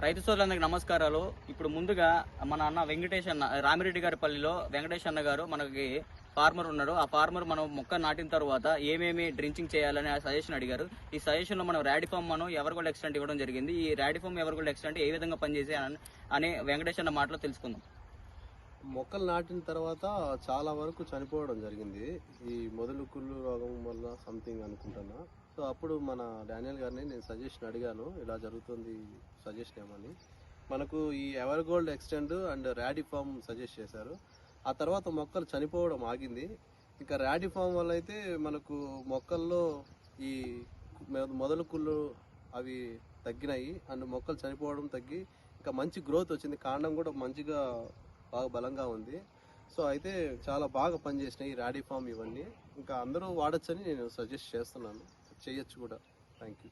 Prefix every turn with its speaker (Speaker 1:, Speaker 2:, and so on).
Speaker 1: రైతు సోదరులందరికీ నమస్కారాలు. ఇప్పుడు ముందుగా మన అన్న వెంకటేష్ అన్న రామిరెడ్డి గారి పల్లిలో వెంకటేష్ అన్న గారు మనకి ఫార్మర్ ఉన్నాడు ఆ ఫార్మర్ మనం మొక్క నాటిన తర్వాత ఏమేమి డ్రించింగ్ చేయాలని ఆ సజెషన్ అడిగారు. ఈ సజెషన్లో మనం ర్యాడిఫామ్ మనం ఎవరిగోల్డ్ ఎక్స్టెంట్ ఇవ్వడం జరిగింది. ఈ రాడిఫామ్ ఎవరిగోల్డ్ ఎక్స్టెంట్ ఏ విధంగా పనిచేసే అని- అని వెంకటేష్ అన్న మాటలో తెలుసుకుందాం.
Speaker 2: మొక్కలు నాటిన తర్వాత చాలా వరకు చనిపోవడం జరిగింది. ఈ మొదలు కుళ్ళు రోగం వల్ల సంథింగ్ అనుకుంటున్నా. సో అప్పుడు మన డానియల్ గారిని నేను సజెషన్ అడిగాను. ఇలా జరుగుతుంది సజెషన్ ఏమని. మనకు ఈ ever gold extend and Radifarm suggest చేశారు. ఆ తర్వాత మొక్కలు చనిపోవడం ఆగింది. ఇంకా ర్యాడిఫామ్ వల్ల అయితే మనకు మొక్కల్లో ఈ మొదలు కుళ్ళు అవి తగ్గినాయి. అండ్ మొక్కలు చనిపోవడం తగ్గి ఇంకా మంచి గ్రోత్ వచ్చింది. కాండం కూడా మంచిగా బాగా బలంగా ఉంది. సో అయితే చాలా బాగా పనిచేసినాయి ఈ రాడీ ఫామ్ ఇవన్నీ. ఇంకా అందరూ వాడచ్చని నేను సజెస్ట్ చేస్తున్నాను. చేయొచ్చు కూడా. Thank you